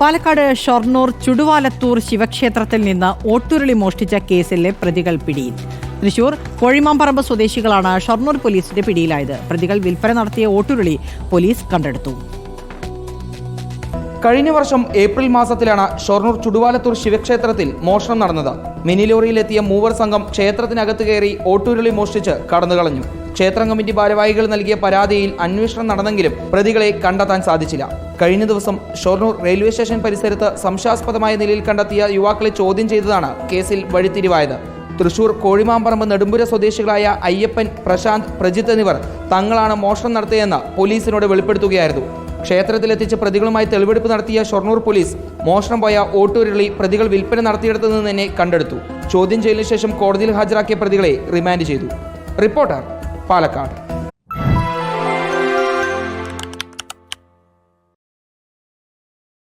പാലക്കാട് ഷൊർണൂർ ചുടുവാലത്തൂർ ശിവക്ഷേത്രത്തിൽ നിന്ന് ഓട്ടുരുളി മോഷ്ടിച്ച കേസിലെ പ്രതികൾ പിടിയിൽ. തൃശൂർ കോഴിമാമ്പറമ്പ് സ്വദേശികളാണ് ഷൊർണൂർ പോലീസിന്റെ പിടിയിലായത്. പ്രതികൾ വിൽപ്പന നടത്തിയ ഓട്ടുരുളി പോലീസ് കണ്ടെടുത്തു. കഴിഞ്ഞ വർഷം ഏപ്രിൽ മാസത്തിലാണ് ഷൊർണൂർ ചുടുവാലത്തൂർ ശിവക്ഷേത്രത്തിൽ മോഷണം നടന്നത്. മിനി ലോറിയിലെത്തിയ മൂവർ സംഘം ക്ഷേത്രത്തിനകത്ത് കയറി ഓട്ടുരുളി മോഷ്ടിച്ച് കടന്നുകളഞ്ഞു. ക്ഷേത്രം കമ്മിറ്റി ഭാരവാഹികൾ നൽകിയ പരാതിയിൽ അന്വേഷണം നടന്നെങ്കിലും പ്രതികളെ കണ്ടെത്താൻ സാധിച്ചില്ല. കഴിഞ്ഞ ദിവസം ഷൊർണൂർ റെയിൽവേ സ്റ്റേഷൻ പരിസരത്ത് സംശയാസ്പദമായ നിലയിൽ കണ്ടെത്തിയ യുവാക്കളെ ചോദ്യം ചെയ്തതാണ് കേസിൽ വഴിത്തിരിവായത്. തൃശൂർ കോഴിമാമ്പറമ്പ് നെടുമ്പുര സ്വദേശികളായ അയ്യപ്പൻ പ്രശാന്ത് പ്രജിത്ത് എന്നിവർ തങ്ങളാണ് മോഷണം നടത്തിയതെന്ന് പോലീസിനോട് വെളിപ്പെടുത്തുകയായിരുന്നു. ക്ഷേത്രത്തിലെത്തിച്ച് പ്രതികളുമായി തെളിവെടുപ്പ് നടത്തിയ ഷൊർണൂർ പോലീസ് മോഷണം പോയ ഓട്ടുരുളി പ്രതികൾ വിൽപ്പന നടത്തിയിടത്തു തന്നെ കണ്ടെടുത്തു. ചോദ്യം ചെയ്യലിന് ശേഷം കോടതിയിൽ ഹാജരാക്കിയ പ്രതികളെ റിമാൻഡ് ചെയ്തു. റിപ്പോർട്ടർ പാലക്കാട്.